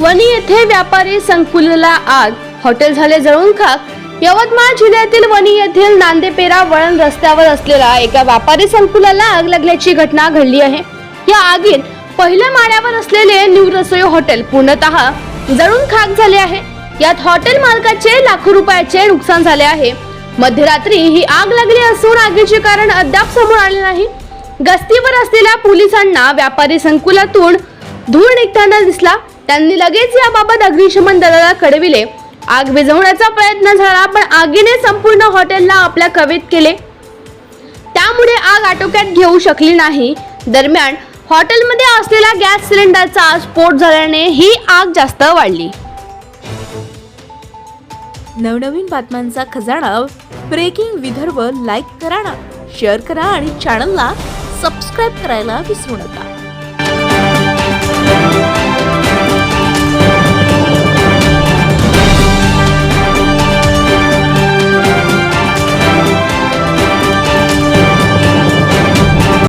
वणी येथे व्यापारी संकुलला आग. हॉटेल झाले जळून खाक. यवतमाळ जिल्ह्यातील वणी येथील नांदेपेरा वळण रस्त्यावर असलेल्या एका व्यापारी संकुलाला आग लागल्याची घटना घडली आहे. या आगीत पहिल्या माळ्यावर असलेले न्यू रसोई हॉटेल पूर्णतः जळून खाक झाले आहे. यात हॉटेल मालकाचे लाखो रुपयाचे नुकसान झाले आहे. मध्यरात्री ही आग लागली असून आगीचे कारण अद्याप समोर आले नाही. गस्तीवर असलेल्या पोलिसांना व्यापारी संकुलातून धूळ निघताना दिसला. त्यांनी लगेच याबाबत अग्निशमन दलाला कळविले आग विझवण्याचा प्रयत्न झाला पण आगीने संपूर्ण हॉटेलला आपल्या कवेत केले. त्यामुळे आग आटोक्यात घेऊ शकली नाही. दरम्यान हॉटेलमध्ये असलेला गॅस सिलेंडरचा स्फोट झाल्याने ही आग जास्त वाढली. नवनवीन बातम्यांचा खजाना ब्रेकिंग विदर्भ लाईक करा ना. शेअर करा आणि चॅनलला सबस्क्राईब करायला विसरू नका.